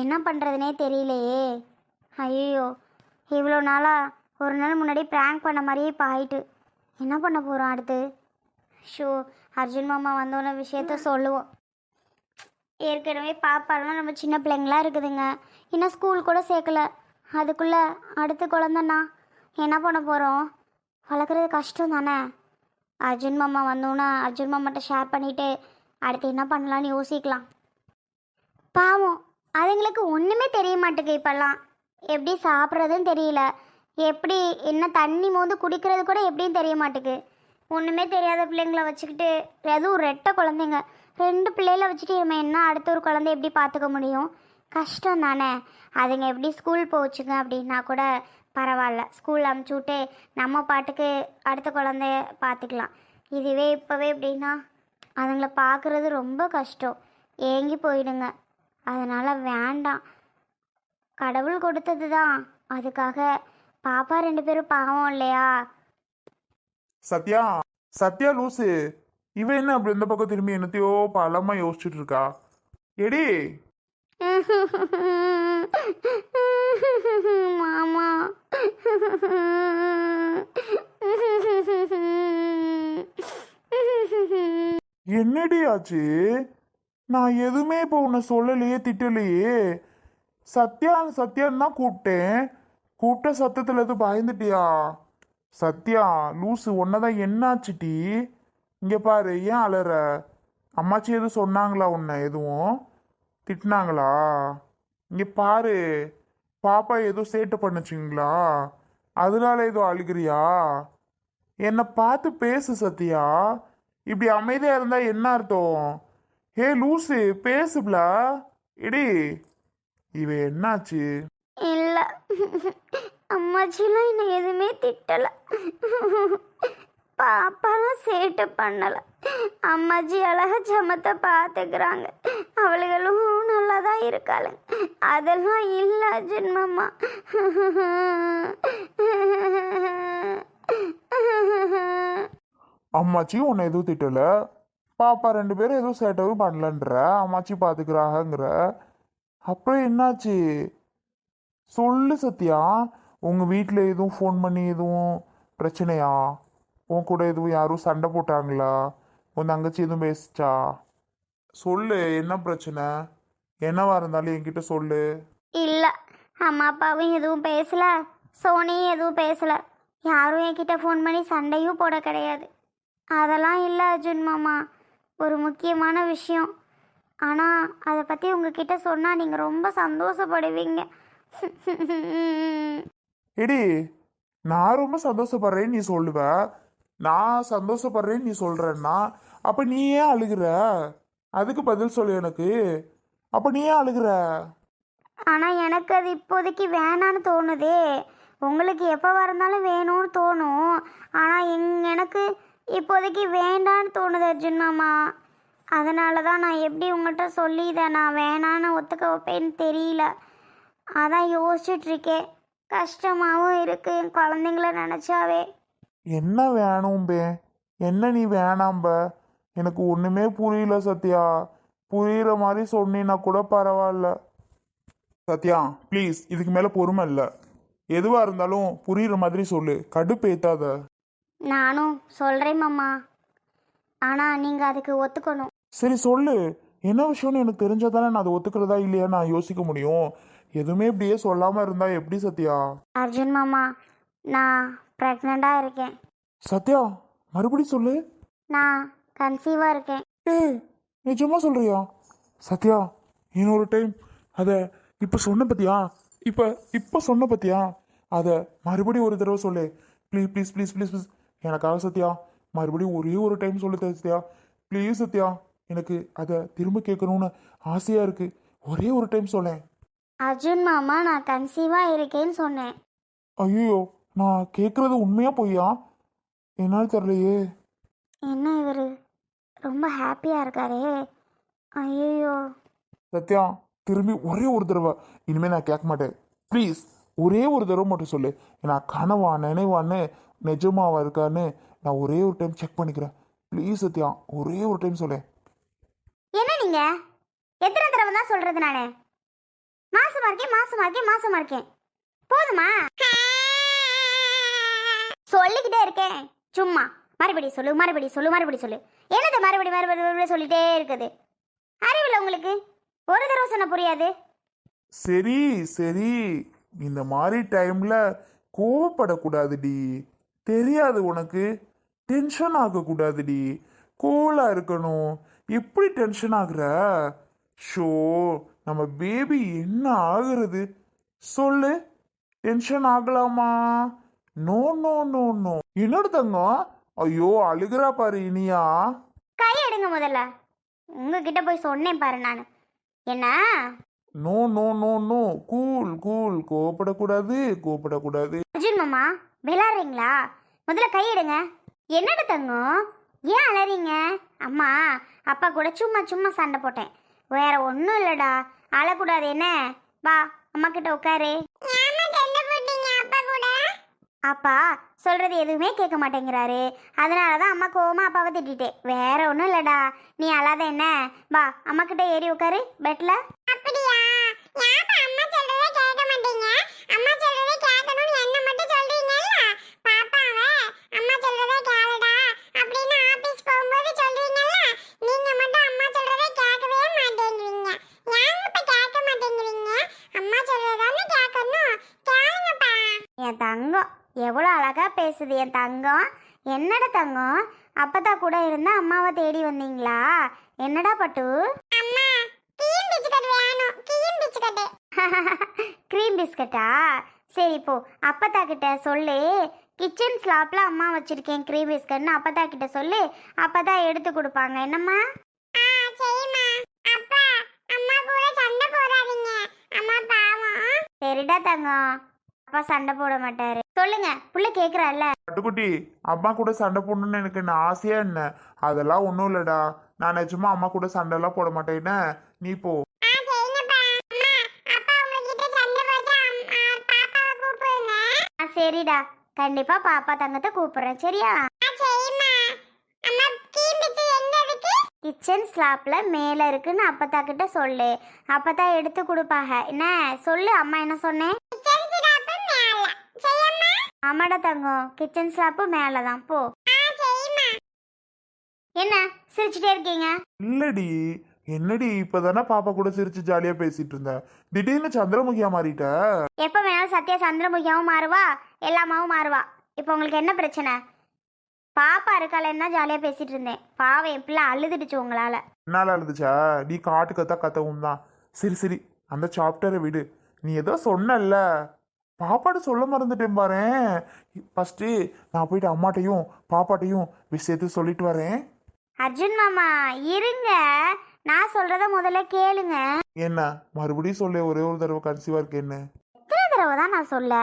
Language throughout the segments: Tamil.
என்ன பண்ணுறதுனே தெரியலையே. ஐயோ இவ்வளோ நாளாக ஒரு நாள் முன்னாடி ப்ராங்க் பண்ண மாதிரியே இப்போ ஆயிட்டு. என்ன பண்ண போகிறோம் அடுத்து? ஷோ அர்ஜுன் மாமா வந்தோன்ன விஷயத்த சொல்லுவோம். ஏற்கனவே பாப்பாலாம் நம்ம சின்ன பிள்ளைங்களாம் இருக்குதுங்க. இன்னும் ஸ்கூல் கூட சேர்க்கல. அதுக்குள்ளே அடுத்த குழந்தண்ணா என்ன பண்ண போகிறோம் வளர்க்குறது கஷ்டம் தானே? அர்ஜுன் மாமா வந்தோன்னா அர்ஜுன் மாமாட்ட ஷேர் பண்ணிவிட்டு அடுத்து என்ன பண்ணலான்னு யோசிக்கலாம். பாவம் அதுங்களுக்கு ஒன்றுமே தெரிய மாட்டேங்குது இப்போல்லாம். எப்படி சாப்பிட்றதுன்னு தெரியல. எப்படி என்ன தண்ணி மோந்து குடிக்கிறது கூட எப்படின்னு தெரிய மாட்டேங்குது. ஒன்றுமே தெரியாத பிள்ளைங்கள வச்சுக்கிட்டு அதுவும் ரெட்டை குழந்தைங்க. ரெண்டு பிள்ளைகள வச்சுட்டு நம்ம என்ன அடுத்த ஒரு குழந்தை எப்படி பார்த்துக்க முடியும்? கஷ்டம் தானே. அதுங்க எப்படி ஸ்கூல் போச்சுங்க அப்படின்னா கூட பரவாயில்ல. ஸ்கூல் அமுச்சு விட்டு நம்ம பாட்டுக்கு அடுத்த குழந்தைய பார்த்துக்கலாம். இதுவே இப்போவே எப்படின்னா அதுங்களை பார்க்குறது ரொம்ப கஷ்டம். ஏங்கி போயிடுங்க. அதனால் வேண்டாம். கடவுள் கொடுத்தது தான் அதுக்காக பாப்பா ரெண்டு பேரும் பாவம் இல்லையா? சத்யா சத்யா லூசு இவ என்ன அப்படி இந்த பக்கம் திரும்பி என்னத்தையோ பலமா யோசிச்சுட்டு இருக்கா? எடி! மாமா. என்னடி ஆச்சு? நான் எதுவுமே இப்போ உன்னை சொல்லலையே திட்டலையே. சத்யா சத்யான்னு தான் கூப்பிட்டேன். கூப்பிட்ட சத்தத்தில் எதுவும் பயந்துட்டியா? சத்யா லூசு தான் என்னாச்சுட்டி இங்கே பாரு ஏன் அலற? அம்மாச்சி எதுவும் சொன்னாங்களா உன்னை? எதுவும்? திட்டினாங்களா? இங்கே பாரு பாப்பா எதுவும் சேட்டை பண்ணுச்சுங்களா? அதனால எதுவும் அழுகிறியா? என்னை பார்த்து பேசு சத்யா. இப்படி அமைதியாக இருந்தால் என்ன அர்த்தம்? ஹே லூசு பேசுப்லா? இடி இவ என்னாச்சு? இல்லை. அம்மாச்சிலாம் என்னை எதுவுமே திட்டலை. பாப்பாலாம் சேட்டை பண்ணலை. அம்மாச்சி அழகா சமத்தை பார்த்துக்கிறாங்க அவளுகளும் நல்லா தான் இருக்காளுங்க அதெல்லாம் இல்லை ஜென்மம்மா அம்மாச்சி உன்னை எதுவும் திட்டல? பாப்பா ரெண்டு பேரும் எதுவும் சேட்டவும் பண்ணலன்ற. அம்மாச்சி பாத்துக்கிறாங்கங்கிற. அப்புறம் என்னாச்சு? சொல்லு சத்யா. உங்கள் வீட்டில் எதுவும் ஃபோன் பண்ணி எதுவும் பிரச்சனையா? உன் கூட எதுவும் யாரும் சண்டை போட்டாங்களா? உன் தங்கச்சி எதுவும் பேசிச்சா? சொல்லு என்ன பிரச்சனை? என்னவா இருந்தாலும் என்கிட்ட சொல்லு. இல்லை அம்மா அப்பாவும் எதுவும் பேசல. சோனியும் எதுவும் பேசல. யாரும் என்கிட்ட ஃபோன் பண்ணி சண்டையும் போட கிடையாது. அதெல்லாம் இல்லை அர்ஜுன் மாமா. ஒரு முக்கியமான விஷயம். ஆனால் அதை பற்றி உங்ககிட்ட சொன்னால் நீங்கள் ரொம்ப சந்தோஷப்படுவீங்க. எடி நான் ரொம்ப சந்தோஷப்படுறேன்னு நீ சொல்லுவ. நான் சந்தோஷப்படுறேன்னு நீ சொல்றேன்னா அப்ப நீ ஏன் அழுகுற? அதுக்கு பதில் சொல்லு எனக்கு. அப்ப நீ ஏன் அழுகுற? ஆனால் எனக்கு அது இப்போதைக்கு வேணான்னு தோணுதே. உங்களுக்கு எப்போ இருந்தாலும் வேணும்னு தோணும். ஆனால் எங் எனக்கு இப்போதைக்கு வேண்டான்னு தோணுது அர்ஜுன் மாமா. அதனால தான் நான் எப்படி உங்கள்கிட்ட சொல்லி இதை நான் வேணான்னு ஒத்துக்க வைப்பேன்னு தெரியல. அதான் யோசிச்சுட்ருக்கேன். கஷ்டமாகவும் இருக்குது என் குழந்தைங்கள நினச்சாவே. என்ன வேணும் பே? என்ன நீ வேணாம்ப எனக்கு ஒன்றுமே புரியல சத்யா. புரியுற மாதிரி சொன்னீன்னா கூட பரவாயில்ல. சத்யா ப்ளீஸ் இதுக்கு மேலே பொறுமை இல்லை. எதுவாக இருந்தாலும் புரியுற மாதிரி சொல்லு. கடுப்பு ஏற்றாத நானும் சொல்கிறேன் மாமா. ஆனால் நீங்கள் அதுக்கு ஒத்துக்கணும். சரி சொல்லு. என்ன விஷயம்னு எனக்கு தெரிஞ்சாதானே நான் அதை ஒத்துக்கிறதா இல்லையா நான் யோசிக்க முடியும். எதுவுமே இப்படியே சொல்லாம இருந்தா எப்படி சத்யா? அர்ஜுன் மாமா நான் ப்ரெக்னெண்ட்டாக இருக்கேன். சத்யா மறுபடியும் சொல்லு. நான் கன்சீவாக இருக்கேன். ஏ நிஜமா சொல்றியா? சத்யா இன்னொரு டைம் அத இப்ப சொன்ன பத்தியா? இப்ப இப்ப சொன்ன பத்தியா? அத மறுபடியும் ஒரு தடவை சொல்லு. Please please please please please எனக்காக சத்யா. மறுபடியும் ஒரே ஒரு டைம் சொல்லு சத்யா. ப்ளீஸ் சத்யா எனக்கு அதை திரும்ப கேட்கணும்னு ஆசையா இருக்கு. ஒரே ஒரு டைம் சொல்லேன். அர்ஜுன் மாமா நான் கன்சீவாக இருக்கேன்னு சொன்னேன். ஐயோ நான் கேட்கறது உண்மையா பொய்யா? என்னால் தெரியலையே. என்ன இவர்? ரொம்ப ஹாப்பியாக இருக்காரே. ஐயோ சத்யா திரும்பி ஒரே ஒரு தடவை. இனிமே நான் கேட்க மாட்டேன். ப்ளீஸ் ஒரே ஒரு தடவை மட்டும் சொல்லு. நான் கனவா நினைவான்னு நிஜமாவா இருக்கான்னு நான் ஒரே ஒரு டைம் செக் பண்ணிக்கிறேன். ப்ளீஸ் சத்யா ஒரே ஒரு டைம் சொல்லு. என்ன நீங்கள் எத்தனை தடவை தான் சொல்கிறது நான்? மாசமா இருக்கேன் மாசமா இருக்கேன் மாசமா இருக்கேன். போதுமா? சொல்லிக்கிட்டே இருக்கேன். சும்மா. மறுபடி சொல்லு மறுபடி சொல்லு மறுபடி சொல்லு. என்னது மறுபடி மறுபடி மறுபடி சொல்லிட்டே இருக்குது? அறிவில்லை உங்களுக்கு. ஒரு தடவை சொன்ன புரியாது. சரி சரி. இந்த மாதிரி டைம்ல கோவப்படக்கூடாதுடி. தெரியாது உனக்கு. டென்ஷன் ஆகக்கூடாதுடி. கூலா இருக்கணும். எப்படி டென்ஷன் ஆகுற? ஷோ நம்ம பேபி என்ன ஆகுறது? சொல்லு. டென்ஷன் ஆகலாமா? நோ நோ நோ நோ என்னோட தங்கம்? ஐயோ அழுகிறா பாரு இனியா. கை எடுங்க முதல்ல. உங்ககிட்ட போய் சொன்னேன் பாரு நான். என்ன? No no no no cool cool கோவப்படக்கூடாது கோவப்படக்கூடாது. அர்ஜுன் மாமா. விளாடுறீங்களா? முதல்ல கை எடுங்க. என்னடா தங்கம்? ஏன் அலறீங்க? அம்மா அப்பா கூட சும்மா சும்மா சண்டை போட்டேன். வேற ஒன்றும் இல்லடா. அழக்கூடாது என்ன? வா அம்மா கிட்ட உட்காரு. அப்பா சொல்றது எதுவுமே கேட்க மாட்டேங்கிறாரு. அதனால தான் அம்மா கோவமா அப்பாவை திட்டிட்டேன் வேற ஒன்றும் இல்லடா. நீ அழாத என்ன? வா அம்மா கிட்ட ஏறி உட்காரு. பெட்ல. அப்படியா ஏப்பா அம்மா சொல்றதை கேட்க மாட்டீங்க அம்மா சொல்றதை கேட்கணும்னு என்ன மட்டும் சொல்றீங்கல்ல பாப்பாவை அம்மா சொல்றதை கேளுடா அப்படின்னு ஆபீஸ் போகும்போது சொல்றீங்கல்ல நீங்க மட்டும் அம்மா சொல்றதை கேட்கவே மாட்டேங்கிறீங்க ஏன் இப்ப கேட்க மாட்டேங்கிறீங்க அம்மா சொல்றதானே கேட்கணும் கேளுங்கப்பா என் தங்கம் எவ்வளோ அழகா பேசுது என் தங்கம். என்னடா தங்கம்? அப்பதா கூட இருந்தா அம்மாவை தேடி வந்தீங்களா? என்னடா பட்டு? க்ரீம் பிஸ்கட்டா சரி இப்போ அப்பத்தா கிட்ட சொல்லு. கிச்சன் ஸ்லாப்ல அம்மா வச்சிருக்கேன் க்ரீம் பிஸ்கட்னு அப்பத்தா கிட்ட சொல்லு. அப்பதான் எடுத்து கொடுப்பாங்க. என்னம்மா? ஆ சரிம்மா. அப்பா அம்மா கூட சண்டை போடாதீங்க. அம்மா பாவம். சரிடா தங்கம். அப்பா சண்டை போட மாட்டாரு. சொல்லுங்க புள்ள கேக்குறால பட்டுக்குட்டி அம்மா கூட சண்டை போடணும்னு எனக்கு என்ன ஆசையா என்ன? அதெல்லாம் ஒன்றும் இல்லடா. நான் நிஜமா அம்மா கூட சண்டைலாம் போட மாட்டேன்னு நீ போ. சரிடா. கண்டிப்பா பாப்பா தங்கத்தை கூப்பிடுறேன் சரியா? கிச்சன் ஸ்லாப்ல மேல இருக்குன்னு அப்பத்தா கிட்ட சொல்லு. அப்பத்தா எடுத்து கொடுப்பாங்க. என்ன? சொல்லு அம்மா என்ன சொன்னேன் கிச்சன் சிடாப்பு மேல செய்யம்மா ஆமாடா தங்கம். கிச்சன் ஸ்லாப்பு மேலே தான் போ. என்ன? சிரிச்சுட்டே இருக்கீங்க? இல்லடி. என்னடி இப்பதானே பாப்பா கூட சிரிச்சு ஜாலியா பேசிட்டு இருந்தேன் திடீர்னு சந்திரமுகியா மாறிட்ட? எப்போ வேணாலும் சத்யா சந்திரமுகியாவும் மாறுவா எல்லாமாவும் மாறுவா. இப்போ உங்களுக்கு என்ன பிரச்சனை? பாப்பா இருக்காளேன்னு தான் ஜாலியாக பேசிட்டு இருந்தேன். பாவம் என் பிள்ளை அழுதுடுச்சு உங்களால. என்னால அழுதுச்சா? நீ காட்டு கத்தா கத்தவும் தான் சரி சரி. அந்த சாப்டரை விடு. நீ ஏதோ சொன்னல்ல. பாப்பாட்ட சொல்ல மறந்துட்டேன் பாரேன் ஃபஸ்ட்டு நான் போயிட்டு அம்மாட்டையும் பாப்பாட்டையும் விஷயத்தை சொல்லிட்டு வரேன். அர்ஜுன் மாமா இருங்க. நான் சொல்றத முதல்ல கேளுங்க. என்ன? மறுபடியும் சொல்ல ஒரே ஒரு தடவை கன்சீவா இருக்கேன்னு எத்தனை தடவை தான் நான் சொல்ல?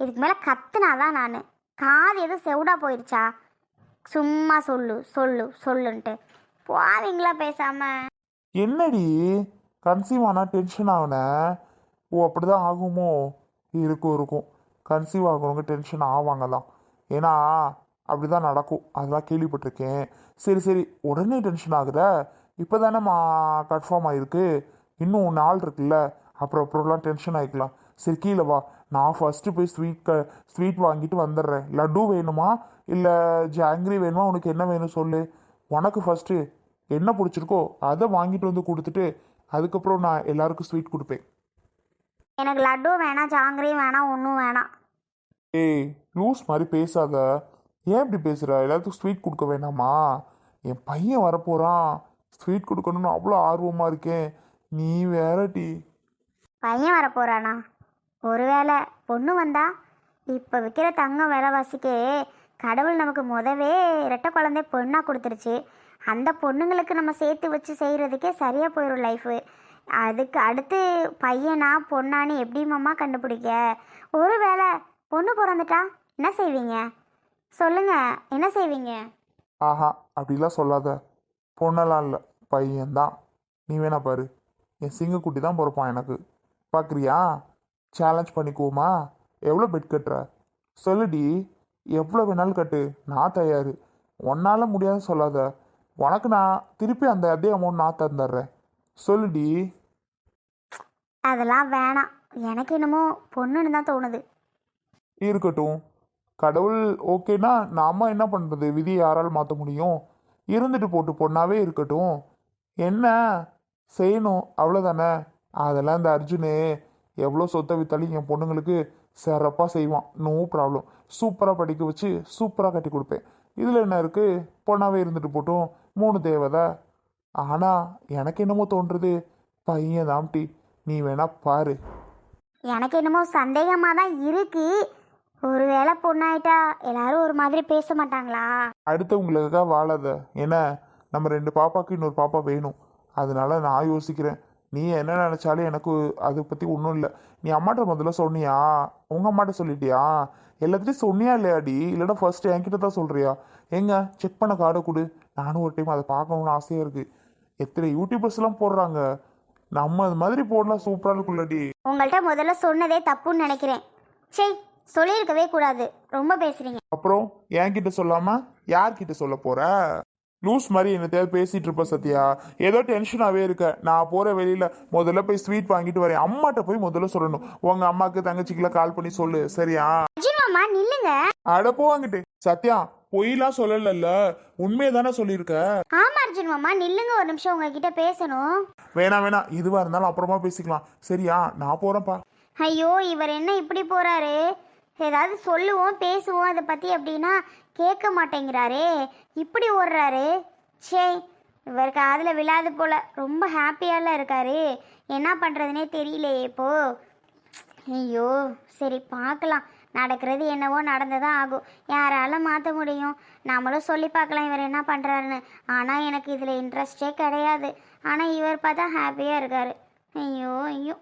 இதுக்கு மேலே கத்துனாதான் நான். காது எதுவும் செவுடா போயிடுச்சா சும்மா சொல்லு சொல்லு சொல்லுன்ட்டு. போவீங்களா பேசாம? என்னடி? கன்சீவ் ஆனா டென்ஷன் ஆகுன ஓ அப்படிதான் ஆகுமோ? இருக்கும் இருக்கும். கன்சீவ் ஆகுறவங்க டென்ஷன் ஆவாங்க தான் ஏன்னா அப்படி தான் நடக்கும். அதெல்லாம் கேள்விப்பட்டிருக்கேன். சரி சரி. உடனே டென்ஷன் ஆகுதே? இப்போ தானேம்மா கன்ஃபார்ம் ஆகிருக்கு இன்னும் நாள் இருக்குல்ல. அப்புறம் அப்புறம்லாம் டென்ஷன் ஆகிக்கலாம் சரி கீழே வா. நான் ஃபஸ்ட்டு போய் ஸ்வீட் க ஸ்வீட் வாங்கிட்டு வந்துடுறேன். லட்டு வேணுமா? இல்லை ஜாங்கிரி வேணுமா? உனக்கு என்ன வேணும் சொல்லு. உனக்கு ஃபஸ்ட்டு என்ன பிடிச்சிருக்கோ அதை வாங்கிட்டு வந்து கொடுத்துட்டு அதுக்கப்புறம் நான் எல்லாருக்கும் ஸ்வீட் கொடுப்பேன். எனக்கு லட்டும் வேணாம் ஜாங்கிரியும் வேணாம் ஒன்றும் வேணாம். ஏய் லூஸ் மாதிரி பேசாத. ஏன் இப்படி பேசுகிற எல்லாத்துக்கும் ஸ்வீட் கொடுக்க வேணாமா? என் பையன் வரப்போகிறான் ஸ்வீட் கொடுக்கணும்னு அவ்வளோ ஆர்வமாக இருக்கேன். நீ வேற டி. பையன் வர போறானா ஒருவேளை பொண்ணு வந்தா? இப்போ விற்கிற தங்கம் விலைவாசிக்கு கடவுள் நமக்கு முதவே ரெட்டை குழந்தை பொண்ணாக கொடுத்துருச்சு. அந்த பொண்ணுங்களுக்கு நம்ம சேர்த்து வச்சு செய்கிறதுக்கே சரியாக போயிடும் லைஃபு அதுக்கு அடுத்து பையனா பொண்ணான்னு எப்படி மாமா கண்டுபிடிக்க? ஒருவேளை பொண்ணு பிறந்துட்டா என்ன செய்வீங்க? சொல்லுங்க என்ன செய்வீங்க? ஆஹா அப்படிலாம் சொல்லாத. பொண்ணெல்லாம் இல்லை பையன்தான். நீ வேணா பாரு. என் சிங்கக்குட்டி தான் பிறப்பான் எனக்கு. பார்க்குறியா சேலஞ்ச் பண்ணிக்குவோமா? எவ்வளோ பெட் கட்டுற? சொல்லுடி எவ்வளோ வேணாலும் கட்டு. நான் தயார். உன்னால் முடியாதுன்னு சொல்லாத. உனக்கு நான் திருப்பி அந்த அதே அமௌண்ட் நான் தந்துடுறேன் சொல்லுடி. அதெல்லாம் வேணாம். எனக்கு என்னமோ பொண்ணுன்னு தான் தோணுது. இருக்கட்டும். கடவுள் ஓகேனா நாம என்ன பண்ணுறது விதியை யாரால் மாற்ற முடியும்? இருந்துட்டு போட்டு பொண்ணாவே இருக்கட்டும். என்ன? செய்யணும். அவ்வளோதானே அதெல்லாம் இந்த அர்ஜுனு எவ்வளோ சொத்தை வித்தாலும் என் பொண்ணுங்களுக்கு சிறப்பாக செய்வான். நோ ப்ராப்ளம் சூப்பராக படிக்க வச்சு சூப்பராக கட்டி கொடுப்பேன். இதில் என்ன இருக்குது பொண்ணாவே இருந்துட்டு போட்டும். மூணு தேவதை. ஆனால் எனக்கு என்னமோ தோன்றுறது பையன் தாம்டி நீ வேணா பாரு. எனக்கு என்னமோ சந்தேகமாக தான் இருக்கு. ஒருவேளை பொண்ணாயிட்டா எல்லாரும் ஒரு மாதிரி பேச மாட்டாங்களா? அடுத்தவங்களுக்காக வாழாத. ஏன்னா நம்ம ரெண்டு பாப்பாக்கு இன்னொரு பாப்பா வேணும். அதனால நான் யோசிக்கிறேன். நீ என்ன நினைச்சாலும் எனக்கு அதை பற்றி ஒன்றும் இல்லை. நீ அம்மாட்ட முதல்ல சொன்னியா? உங்கள் அம்மாட்ட சொல்லிட்டியா? எல்லாத்தையும் சொன்னியா இல்லையாடி? இல்லைன்னா ஃபர்ஸ்ட் என்கிட்ட தான் சொல்கிறியா எங்க செக் பண்ண கார்டை கொடு. நானும் ஒரு டைம் அதை பார்க்கணும்னு ஆசையாக இருக்குது எத்தனை யூடியூபர்ஸ்லாம் போடுறாங்க. நம்ம அது மாதிரி போடலாம் சூப்பராக இருக்குல்லடி உங்கள்கிட்ட முதல்ல சொன்னதே தப்புன்னு நினைக்கிறேன். சரி சொல்லியிருக்கவே கூடாது. ரொம்ப பேசுறீங்க. அப்புறம் என்கிட்ட சொல்லாம யார்கிட்ட சொல்ல போற? லூஸ் மாதிரி என்னத்தையாவது பேசிட்டு இருப்ப சத்யா. ஏதோ டென்ஷனாவே இருக்க. நான் போற வெளியில முதல்ல போய் ஸ்வீட் வாங்கிட்டு வரேன். அம்மாட்ட போய் முதல்ல சொல்லணும். உங்க அம்மாக்கு தங்கச்சிக்கெல்லாம் கால் பண்ணி சொல்லு. சரியா? நில்லுங்க. அட போவாங்கிட்டு சத்யா பொய்லாம் சொல்லலல்ல. உண்மையை தானே சொல்லியிருக்க? ஆமா அர்ஜுன் மாமா. நில்லுங்க ஒரு நிமிஷம் உங்ககிட்ட பேசணும். வேணாம் வேணாம் இதுவா இருந்தாலும் அப்புறமா பேசிக்கலாம். சரியா? நான் போறேன்ப்பா. ஐயோ இவர் என்ன இப்படி போறாரு? ஏதாவது சொல்லுவோம் பேசுவோம். அதை பத்தி அப்படின்னா கேட்க மாட்டேங்கிறாரே. இப்படி ஓடுறாரு. சே இவர் காதில் விழாது போல. ரொம்ப ஹாப்பியால இருக்காரு. என்ன பண்றதுனே தெரியலையே இப்போ. ஐயோ சரி பார்க்கலாம். நடக்கிறது என்னவோ நடந்துதான் ஆகும். யாரால மாற்ற முடியும்? நம்மளும் சொல்லி பார்க்கலாம் இவர் என்ன பண்ணுறாருன்னு ஆனால் எனக்கு இதில் இன்ட்ரெஸ்டே கிடையாது. ஆனால் இவர் பார்த்தா ஹாப்பியாக இருக்காரு. ஐயோ ஐயோ.